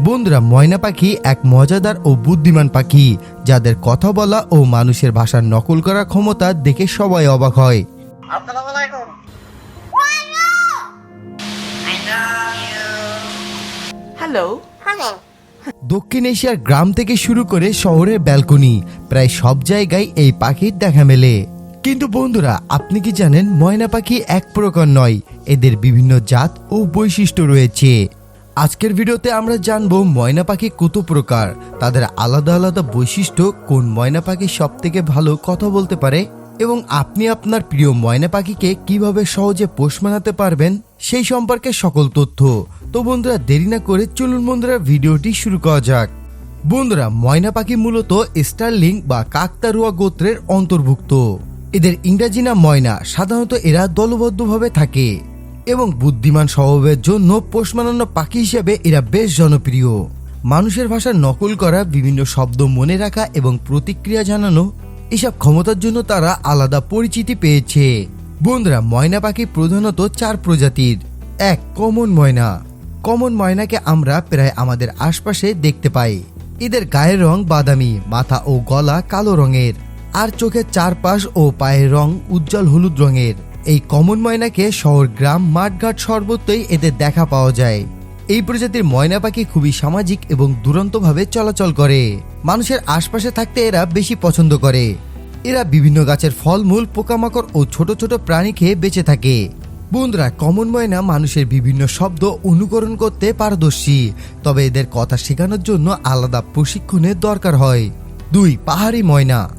বন্ধুরা ময়না পাখি এক মজাদার ও বুদ্ধিমান পাখি যাদের কথা বলা ও মানুষের ভাষার নকল করার ক্ষমতা দেখে সবাই অবাক হয়। হ্যালো দক্ষিণ এশিয়ার গ্রাম থেকে শুরু করে শহরের ব্যালকনি প্রায় সব জায়গায় এই পাখির দেখা মেলে। কিন্তু বন্ধুরা আপনি কি জানেন ময়না পাখি এক প্রকার নয় এদের বিভিন্ন জাত ও বৈশিষ্ট্য রয়েছে। আজকের ভিডিওতে আমরা জানব ময়না পাখি কত প্রকার, তাদের আলাদা আলাদা বৈশিষ্ট্য, কোন ময়না পাখি সব থেকে ভালো কথা বলতে পারে, এবং আপনি আপনার প্রিয় ময়না পাখিকে কীভাবে সহজে পোষ মানাতে পারবেন, সেই সম্পর্কে সকল তথ্য। তো বন্ধুরা, দেরি না করে চলুন বন্ধুরা, ভিডিওটি শুরু করা যাক। বন্ধুরা, ময়না পাখি মূলত স্টারলিং বা কাকতারুয়া গোত্রের অন্তর্ভুক্ত। এদের ইংরাজি নাম ময়না, সাধারণত এরা দলবদ্ধভাবে থাকে। এবং বুদ্ধিমান স্বভাবের জন্য পোষ মানানো পাখি হিসেবে এরা বেশ জনপ্রিয়। মানুষের ভাষা নকল করা, বিভিন্ন শব্দ মনে রাখা এবং প্রতিক্রিয়া জানানো, এসব ক্ষমতার জন্য তারা আলাদা পরিচিতি পেয়েছে। বন্ধুরা, ময়না পাখি প্রধানত চার প্রজাতির। এক, কমন ময়না। কমন ময়নাকে আমরা প্রায় আমাদের আশপাশে দেখতে পাই। এদের গায়ের রং বাদামি, মাথা ও গলা কালো রঙের। আর চোখের চারপাশ ও পায়ের রং উজ্জ্বল হলুদ রঙের। এই কমন ময়নাকে শহর, গ্রাম, মাঠঘাট সর্বত্রই এদের দেখা পাওয়া যায়। এই প্রজাতির ময়না পাখি খুবই সামাজিক এবং দুরন্তভাবে চলাচল করে। মানুষের আশপাশে থাকতে এরা বেশি পছন্দ করে। এরা বিভিন্ন গাছের ফলমূল, পোকামাকড় ও ছোট ছোট প্রাণী খেয়ে বেঁচে থাকে। বন্ধুরা, কমন ময়না মানুষের বিভিন্ন শব্দ অনুকরণ করতে পারদর্শী, তবে এদের কথা শেখানোর জন্য আলাদা প্রশিক্ষণের দরকার হয়। দুই, পাহাড়ি ময়না।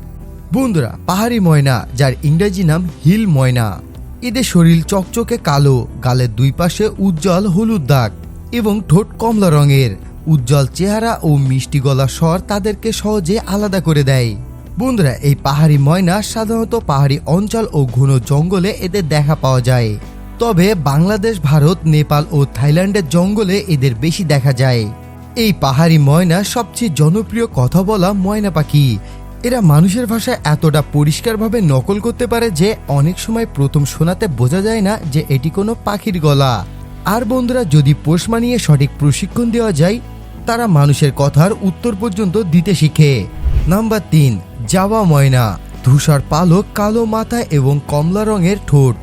বন্ধুরা, পাহাড়ি ময়না, যার ইংরেজি নাম হিল ময়না। এদের শরীর চকচকে কালো, গালের দুই পাশে উজ্জ্বল হলুদ দাগ এবং ঠোঁট কমলা রঙের। উজ্জ্বল চেহারা ও মিষ্টি গলা স্বর তাদেরকে সহজে আলাদা করে দেয়। বন্ধুরা, এই পাহাড়ি ময়না সাধারণত পাহাড়ি অঞ্চল ও ঘন জঙ্গলে এদের দেখা পাওয়া যায়। তবে বাংলাদেশ, ভারত, নেপাল ও থাইল্যান্ডের জঙ্গলে এদের বেশি দেখা যায়। এই পাহাড়ি ময়না সবচেয়ে জনপ্রিয় কথা বলা ময়না পাখি। এরা মানুষের ভাষায় এতটা পরিষ্কারভাবে নকল করতে পারে যে অনেক সময় প্রথম শোনাতে বোঝা যায় না যে এটি কোনো পাখির গলা। আর বন্ধুরা, যদি পোষ মানিয়ে সঠিক প্রশিক্ষণ দেওয়া যায়, তারা মানুষের কথার উত্তর পর্যন্ত দিতে শিখে। নাম্বার তিন, জাবা ময়না। ধূসর পালক, কালো মাথা এবং কমলা রঙের ঠোঁট।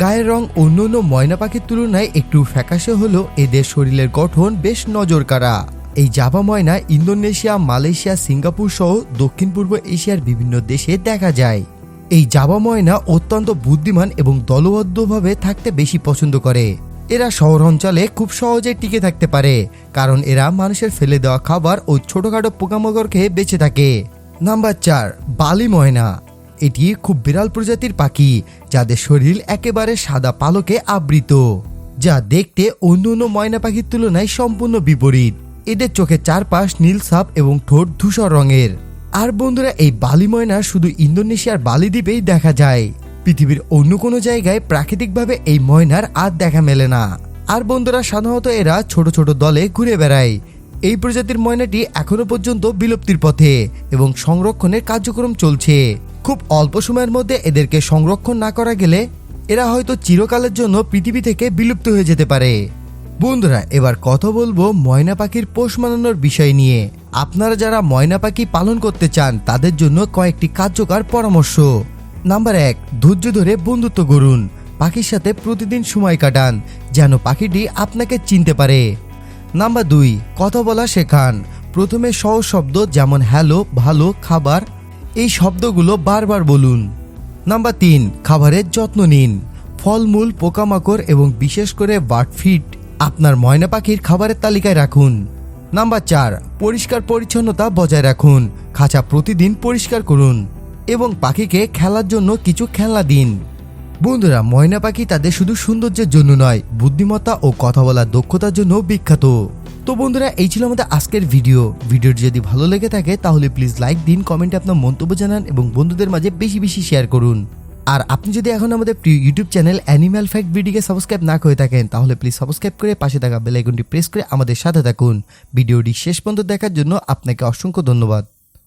গায়ের রং অন্য অন্য ময়না পাখির তুলনায় একটু ফ্যাকাশে হলেও এদের শরীরের গঠন বেশ নজর নজরকাড়া। এই জাভা ময়না ইন্দোনেশিয়া, মালয়েশিয়া, সিঙ্গাপুর সহ দক্ষিণ পূর্ব এশিয়ার বিভিন্ন দেশে দেখা যায়। এই জাভা ময়না অত্যন্ত বুদ্ধিমান এবং দলবদ্ধভাবে থাকতে বেশি পছন্দ করে। এরা শহর অঞ্চলে খুব সহজে টিকে থাকতে পারে, কারণ এরা মানুষের ফেলে দেওয়া খাবার ও ছোটখাটো পোকামাকড় খেয়ে বেঁচে থাকে। নাম্বার চার, বালি ময়না। এটি খুব বিরাল প্রজাতির পাখি, যাদের শরীর একেবারে সাদা পালকে আবৃত, যা দেখতে অন্য অন্য ময়না পাখির তুলনায় সম্পূর্ণ বিপরীত। এদের চোখের চারপাশ নীল সাপ এবং ঠোঁট ধূসর রঙের। আর বন্ধুরা, এই বালি ময়না শুধু ইন্দোনেশিয়ার বালি দ্বীপেই দেখা যায়। পৃথিবীর অন্য কোনো জায়গায় প্রাকৃতিকভাবে এই ময়নার আর দেখা মেলে না। আর বন্ধুরা, সাধারণত এরা ছোট ছোট দলে ঘুরে বেড়ায়। এই প্রজাতির ময়নাটি এখনও পর্যন্ত বিলুপ্তির পথে এবং সংরক্ষণের কার্যক্রম চলছে। খুব অল্প সময়ের মধ্যে এদেরকে সংরক্ষণ না করা গেলে এরা হয়তো চিরকালের জন্য পৃথিবী থেকে বিলুপ্ত হয়ে যেতে পারে। বন্ধুরা, এবার কথা বলব ময়না পাখির পোষ মানানোর বিষয় নিয়ে। আপনারা যারা ময়না পাখি পালন করতে চান, তাদের জন্য কয়েকটি কার্যকর পরামর্শ। নাম্বার এক, ধৈর্য ধরে বন্ধুত্ব করুন পাখির সাথে প্রতিদিন সময় কাটান, যেন পাখিটি আপনাকে চিনতে পারে। নাম্বার দুই, কথা বলা শেখান। প্রথমে সহজ শব্দ যেমন হ্যালো, ভালো, খাবার, এই শব্দগুলো বারবার বলুন। নাম্বার তিন, খাবারের যত্ন নিন। ফলমূল, পোকামাকড় এবং বিশেষ করে বার্ড ফিড আপনার ময়না পাখির খাবারের তালিকায় রাখুন। নাম্বার চার, পরিষ্কার পরিচ্ছন্নতা বজায় রাখুন। খাঁচা প্রতিদিন পরিষ্কার করুন এবং পাখিকে খেলার জন্য কিছু খেলনা দিন। বন্ধুরা, ময়না পাখি তাদের শুধু সৌন্দর্যের জন্য নয়, বুদ্ধিমত্তা ও কথা বলার দক্ষতার জন্য বিখ্যাত। তো বন্ধুরা, এই ছিল আমাদের আজকের ভিডিও। ভিডিওটি যদি ভালো লেগে থাকে, তাহলে প্লিজ লাইক দিন কমেন্টে আপনার মন্তব্য জানান এবং বন্ধুদের মাঝে বেশি বেশি শেয়ার করুন। আর আপনি যদি এখন আমাদের ইউটিউব চ্যানেল অ্যানিম্যাল ফ্যাক্ট ভিডিওকে সাবস্ক্রাইব না করে থাকেন, তাহলে প্লিজ সাবস্ক্রাইব করে পাশে থাকা বেলাইকনটি প্রেস করে আমাদের সাথে থাকুন। ভিডিওটি শেষ পর্যন্ত দেখার জন্য আপনাকে অসংখ্য ধন্যবাদ।